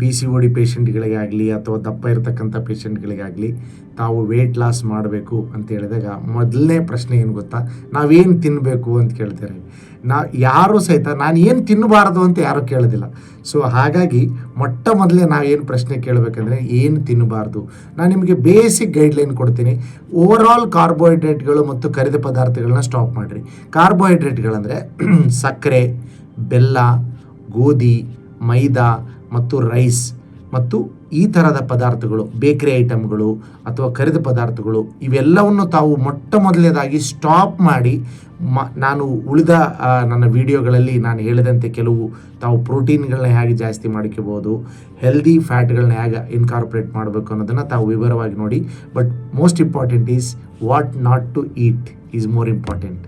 P C O D ಪೇಷಂಟ್ಗಳಿಗಾಗಲಿ ಅಥವಾ ದಪ್ಪ ಇರತಕ್ಕಂಥ ಪೇಷಂಟ್ಗಳಿಗಾಗಲಿ ತಾವು ವೆಯ್ಟ್ ಲಾಸ್ ಮಾಡಬೇಕು ಅಂತ ಹೇಳಿದಾಗ ಮೊದಲನೇ ಪ್ರಶ್ನೆ ಏನು ಗೊತ್ತಾ? ನಾವೇನು ತಿನ್ನಬೇಕು ಅಂತ ಕೇಳ್ತಾರೆ. ನಾ ಯಾರು ಸಹಿತ ನಾನು ಏನು ತಿನ್ನಬಾರದು ಅಂತ ಯಾರೂ ಕೇಳೋದಿಲ್ಲ. ಸೊ ಹಾಗಾಗಿ ಮೊಟ್ಟ ಮೊದಲೇ ನಾವೇನು ಪ್ರಶ್ನೆ ಕೇಳಬೇಕಂದ್ರೆ ಏನು ತಿನ್ನಬಾರ್ದು? ನಾನು ನಿಮಗೆ ಬೇಸಿಕ್ ಗೈಡ್ಲೈನ್ ಕೊಡ್ತೀನಿ. ಓವರ್ ಆಲ್ ಕಾರ್ಬೋಹೈಡ್ರೇಟ್ಗಳು ಮತ್ತು ಕರಿದ ಪದಾರ್ಥಗಳನ್ನ ಸ್ಟಾಪ್ ಮಾಡಿರಿ. ಕಾರ್ಬೋಹೈಡ್ರೇಟ್ಗಳಂದರೆ ಸಕ್ಕರೆ, ಬೆಲ್ಲ, ಗೋಧಿ, ಮೈದಾ ಮತ್ತು ರೈಸ್ ಮತ್ತು ಈ ಥರದ ಪದಾರ್ಥಗಳು, ಬೇಕರಿ ಐಟಮ್ಗಳು ಅಥವಾ ಕರಿದ ಪದಾರ್ಥಗಳು, ಇವೆಲ್ಲವನ್ನು ತಾವು ಮೊಟ್ಟ ಮೊದಲನೇದಾಗಿ ಸ್ಟಾಪ್ ಮಾಡಿ ಮ, ನಾನು ಉಳಿದ ನನ್ನ ವಿಡಿಯೋಗಳಲ್ಲಿ ನಾನು ಹೇಳಿದಂತೆ ಕೆಲವು ತಾವು ಪ್ರೋಟೀನ್ಗಳನ್ನ ಹೇಗೆ ಜಾಸ್ತಿ ಮಾಡ್ಕೋಬೋದು ಹೆಲ್ದಿ ಫ್ಯಾಟ್ಗಳನ್ನ ಹೇಗೆ ಇನ್ಕಾರ್ಪೊರೇಟ್ ಮಾಡಬೇಕು ಅನ್ನೋದನ್ನು ತಾವು ವಿವರವಾಗಿ ನೋಡಿ. But most important is what not to eat is more important.